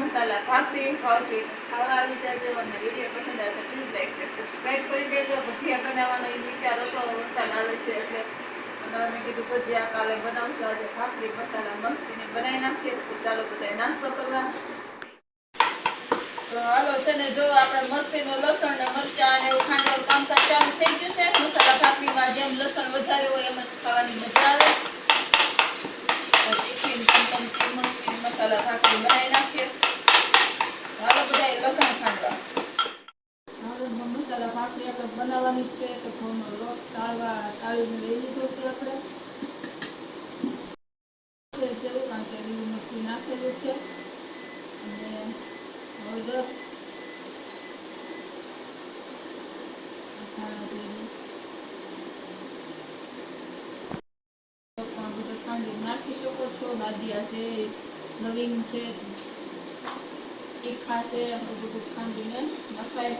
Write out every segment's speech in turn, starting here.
મસાલા ભાખરી. ભાવથી ખાવા આવી જજો અને પસંદ આવે તો પ્લીઝ કરી દેજો. ભજીયા બનાવવાનો એ વિચાર હતો વરસાદ આવે છે એટલે મેં કાલે બનાવશું. આજે ભાખરી, મસાલા મસ્તીની બનાવી નાખીએ. ચાલો બધા નાસ્તો કરવા. ને જો આપણે મસ્તીનો લસણ ને મરચા ને ખાંડવાનું કામકાજ ચાલુ થઈ ગયું છે, મસાલા ભાખરીમાં જેમ લસણ વધારે હોય એમ જ ખાવાની મજા આવે. મસાલા ભાખરી બનાવી નાખીએ. હાલો બધા લસણ ખાંડવા. મસાલા ભાખરી આપણે બનાવવાની છે, તો ઘઉંનો લોટ તાળવા તાળીને લઈ લીધો છે આપણે. કારણ કે લીલું મસ્તી નાખેલું છે. અને હળદર ધાણા જીરું પણ બધું ખાંડી નાખી શકો છો બાદિયા છે લવિંગ છે તીખા છે આપણે બધું ખાંડીને નખાય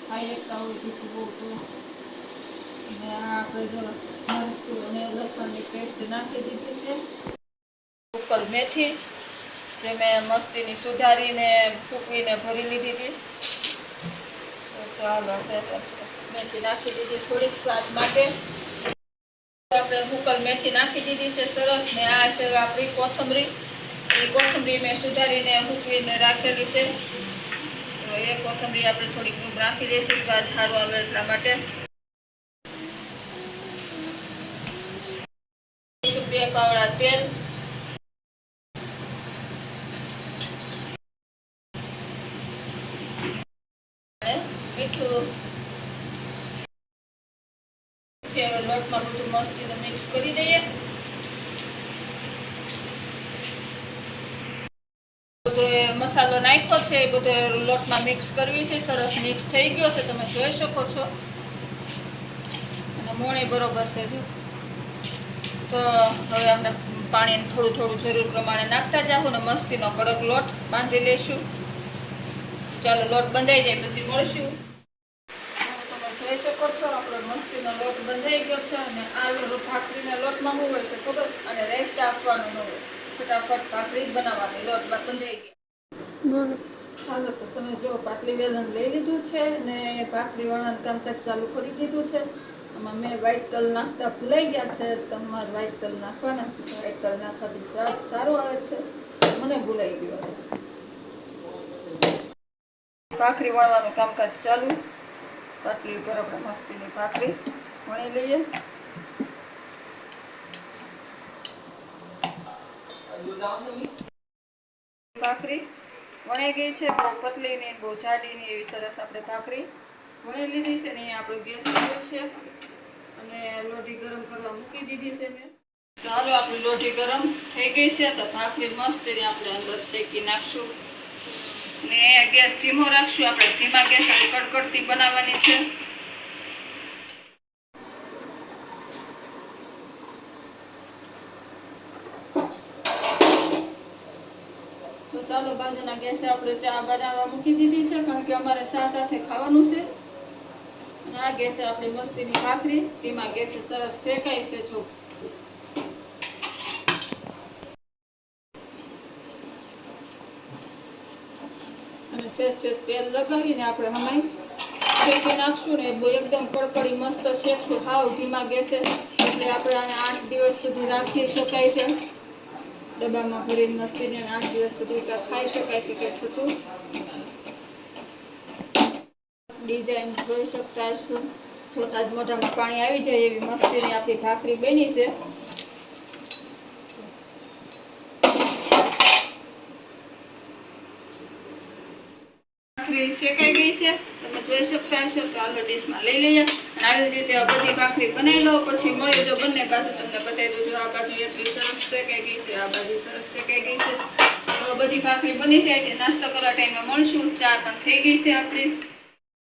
ખાઈ શકતા હોય તીખું પેસ્ટ નાખી દીધી છે ઉકલ મેથી જે મેં મસ્તીની સુધારીને ફૂકવીને ભરી લીધી હતી. ચાલો મેથી નાખી દીધી, થોડીક સ્વાદ માટે. આપણે મુકલ મેથી નાખી દીધી છે, સરસ ને આ છે આપણી કોથમરી. એ કોથમરી મેં સુધારીને ફૂકવીને રાખેલી છે. એ કોથમરી આપણે થોડીક રાખી દઈશું, સ્વાદ સારો આવે એટલા માટે. બે પાવડા તેલ. મીઠું હવે લોટમાં બધું મસ્તીનું મિક્સ કરી દઈએ. મસાલો નાખ્યો છે, એ બધો લોટમાં મિક્સ કરવી છે, સરસ મિક્સ થઈ ગયો છે, તમે જોઈ શકો છો. અને મોણે બરોબર છે જો. તો હવે આપણે પાણી થોડું થોડું જરૂર પ્રમાણે નાખતા જાઓ ને મસ્તીનો કડક લોટ બાંધી લેશું. ચાલો, લોટ બંધાઈ જાય, પછી મળશું. જોઈ શકો છો આપણો મસ્તીનો લોટ બંધાઈ ગયો છે અને આ લો- ભાખરીના લોટમાં શું હોય છે ખબર? અને રેસ્ટ આપવાનો ન હોય. ફટાફટ ભાખરી જ બનાવવાની લોટ બંધાઈ ગયો. ચાલો તો તમે જો પાટલી વેલણ લઈ લીધું છે ને ભાખરી વાળાનું કામકાજ ચાલુ કરી દીધું છે. આમાં મેં વ્હાઈટ તલ નાખતા ભૂલાઈ ગયા છે. તમારે વ્હાઈટ તલ નાખવાના વ્હાઈટ તલ નાખવાથી સ્વાદ સારો આવે છે. મને ભૂલાઈ ગયો. છે ભાખરી વાળવાનું કામકાજ ચાલુ. પાટલી ઉપર આપણે મસ્તીની ભાખરી વણી લઈએ. ભાખરી વણાઈ ગઈ છે, બહુ પતલી ને બહુ જાડી ને એવી સરસ આપણે ભાખરી વણી લીધી છે ને અહીંયા આપણો ગેસ ચાલુ છે. અને લોઢી ગરમ કરવા મૂકી દીધી છે મેં. ચાલો આપણી લોઢી ગરમ થઈ ગઈ છે, તો ભાખરી મસ્ત આપણે અંદર શેકી નાખશું. ને ગેસ ધીમો રાખશું. આપણે ધીમા ગેસ કડકડતી બનાવવાની છે. તો ચાલો બાજુના ગેસે આપણે ચા બનાવવા મૂકી દીધી છે, કારણ કે અમારે સા સાથે ખાવાનું છે. અને આ ગેસે આપણી મસ્તીની ભાખરી, ધીમા ગેસે સરસ શેકાય છે જો. શેષ શેષ તેલ લગાવીને આપણે હમાઈ શેકી નાખશું ને એકદમ કડકડી મસ્ત શેકશું. હાવ ધીમા ગેસે. એટલે આપણે આને આઠ દિવસ સુધી રાખી શકાય છે. ડબ્બામાં ભરીને મસ્તીને આઠ દિવસ સુધી ખાઈ શકાય છે કે છતું ડિઝાઇન જોઈ શકતા છો જોતા જ મોઢામાં પાણી આવી જાય એવી મસ્તીની આપણી ભાખરી બની છે ભાખરી શેકાઈ ગઈ છે? તમે જોઈ શકતા તો આલો ડીશમાં લઈ લઈએ. અને આવી રીતે બધી ભાખરી બનાવી લો પછી મળી જો બંને બાજુ, તમને બતાવી દઉં આ બાજુ એટલી સરસ શેકાઈ ગઈ છે, આ બાજુ સરસ શેકાઈ ગઈ છે. તો બધી ભાખરી બની જાય છે, નાસ્તો કરવા ટાઈમે મળશું, ચા પણ થઈ ગઈ છે આપણી.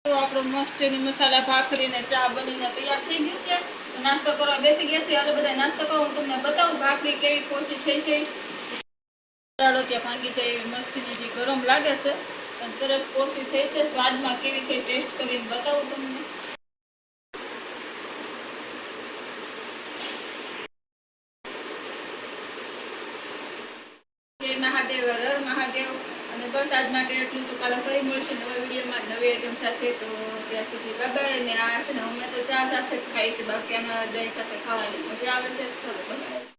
તો આપણો મસ્તીની મસાલા ભાખરીને ચા બનીને તૈયાર થઈ ગયું છે. નાસ્તો કરવા બેસી ગયા છે, હાલો બધા નાસ્તો કરો હું તમને બતાવું ભાખરી કેવી કોશી થઈ છે. ત્યાં ભાંગી જાય એવી મસ્તીની જે ગરમ લાગે છે. પણ સરસ પોસી થઈ છે. સ્વાદમાં કેવી થઈ ટેસ્ટ કરીને બતાવું તમને. મહાદેવ, હર મહાદેવ. અને બસ આજ માટે એટલું તો કાલે ફરી મળશે નવા વિડીયોમાં. નવી આઈટમ સાથે તો ત્યાં સુધી બાય અને આ છે ને અમે તો ચા સાથે જ ખાઈ છે બાકી આના દહીં સાથે ખાવાની મજા આવે છે. ચલો bye.